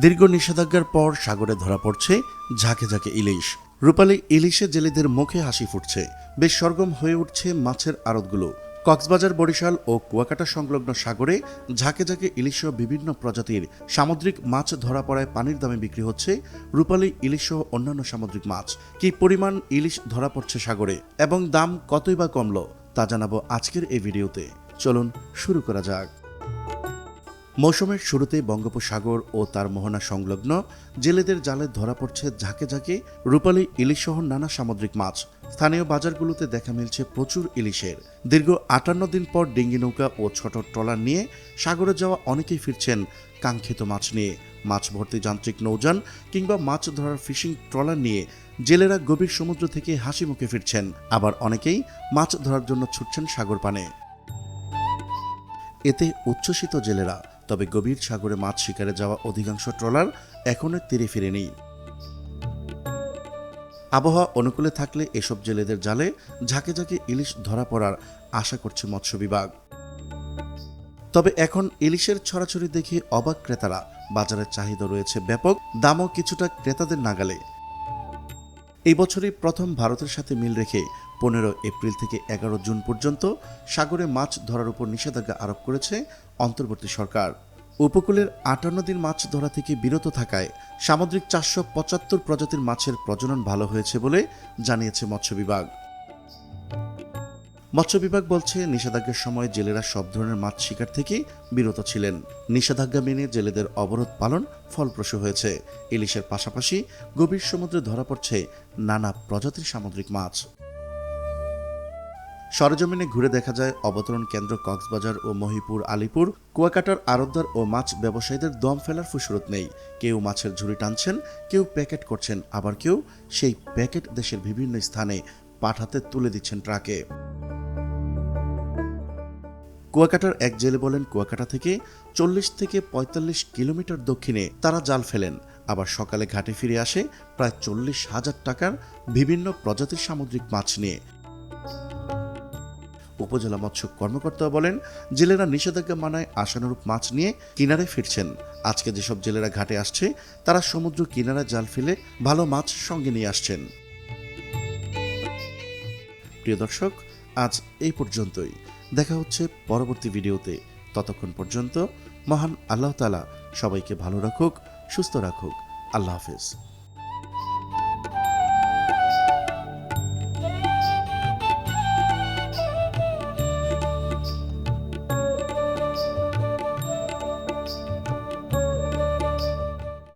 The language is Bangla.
দীর্ঘ নিষেধাজ্ঞার পর সাগরে ধরা পড়ছে ঝাঁকে ঝাঁকে ইলিশ। রূপালী ইলিশে জেলেদের মুখে হাসি ফুটছে। বেশ সরগম হয়ে উঠছে মাছের আড়তগুলো। কক্সবাজার, বরিশাল ও কুয়াকাটা সংলগ্ন সাগরে ঝাঁকে ঝাঁকে ইলিশসহ বিভিন্ন প্রজাতির সামুদ্রিক মাছ ধরা পড়ায় পানির দামে বিক্রি হচ্ছে রূপালী ইলিশসহ অন্যান্য সামুদ্রিক মাছ। কি পরিমাণ ইলিশ ধরা পড়ছে সাগরে এবং দাম কতই বা কমলো তা জানাব আজকের এই ভিডিওতে। চলুন শুরু করা যাক। মৌসুমের শুরুতে বঙ্গোপসাগর ও তার মোহনা সংলগ্ন জেলেদের জালে ধরা পড়ছে ঝাঁকে ঝাঁকে রূপালী ইলিশসহ নানা সামুদ্রিক মাছ। স্থানীয় বাজারগুলোতে দেখা মিলছে প্রচুর ইলিশের। দীর্ঘ আটান্ন দিন পর ডিঙ্গি নৌকা ও ছোট ট্রলার নিয়ে সাগরে যাওয়া অনেকেই ফিরছেন কাঙ্ক্ষিত মাছ নিয়ে। মাছ ভর্তি যান্ত্রিক নৌযান কিংবা মাছ ধরার ফিশিং ট্রলার নিয়ে জেলেরা গভীর সমুদ্র থেকে হাসি মুখে ফিরছেন। আবার অনেকেই মাছ ধরার জন্য ছুটছেন সাগর পানে। এতে উচ্ছ্বসিত জেলেরা তবে গভীর সাগরে মাছ শিকারে যাওয়া অধিকাংশ ট্রলার এখনও তীরে ফিরেনি। আবহাওয়া অনুকূলে থাকলে এসব জেলেদের জালে ঝাঁকে ঝাঁকে ইলিশ ধরা পড়ার আশা করছে মৎস্য বিভাগ। তবে এখন ইলিশের ছড়াছড়ি দেখে অবাক ক্রেতারা। বাজারের চাহিদা রয়েছে ব্যাপক, দামও কিছুটা ক্রেতাদের নাগালে। এই বছরই প্রথম ভারতের সাথে মিল রেখে পনেরো এপ্রিল থেকে এগারো জুন পর্যন্ত সাগরে মাছ ধরার উপর নিষেধাজ্ঞা আরোপ করেছে অন্তর্বর্তী সরকার। উপকূলের আটান্ন দিন মাছ ধরা থেকে বিরত থাকায় সামুদ্রিক চারশো পঁচাত্তর প্রজাতির মাছের প্রজনন ভালো হয়েছে বলে জানিয়েছে মৎস্য বিভাগ। মৎস্য বিভাগ বলছে, নিষেধাজ্ঞার সময় জেলেরা সব ধরনের মাছ শিকার থেকে বিরত ছিলেন। নিষেধাজ্ঞা মেনে জেলেদের অবরোধ পালন ফলপ্রসূ হয়েছে। ইলিশের পাশাপাশি গভীর সমুদ্রে ধরা পড়ছে নানা প্রজাতির সামুদ্রিক মাছ। সরজমিনে ঘুরে দেখা যায় অবতরণ কেন্দ্র কক্সবাজার ও মহিপুর আলিপুর, কুয়াকাটার আড়তদার ও মাছ ব্যবসায়ীদের দম ফেলার ফুসরত নেই। কেউ মাছের ঝুড়ি টানছেন, কেউ প্যাকেট করছেন, আবার কেউ সেই প্যাকেট দেশের বিভিন্ন স্থানে পাঠাতে তুলে দিচ্ছেন ট্রাকে। কুয়াকাটার এক জেলে বলেন, কুয়াকাটা থেকে চল্লিশ থেকে পঁয়তাল্লিশ কিলোমিটার দক্ষিণে তারা জাল ফেলেন। আবার সকালে ঘাটে ফিরে আসে প্রায় চল্লিশ হাজার টাকার বিভিন্ন প্রজাতির সামুদ্রিক মাছ নিয়ে। উপজেলা মৎস্য কর্মকর্তা বলেন, জেলেরা নিষেধাজ্ঞা মানায় আশানুরূপ মাছ নিয়ে কিনারে ফিরছেন। আজকে যেসব জেলেরা ঘাটে আসছে, তারা সমুদ্র কিনারা জাল ফেলে ভালো মাছ সঙ্গে নিয়ে আসছেন। প্রিয় দর্শক, আজ এই পর্যন্তই। দেখা হচ্ছে পরবর্তী ভিডিওতে। ততক্ষণ পর্যন্ত মহান আল্লাহ তালা সবাইকে ভালো রাখুক, সুস্থ রাখুক। আল্লাহ হাফেজ।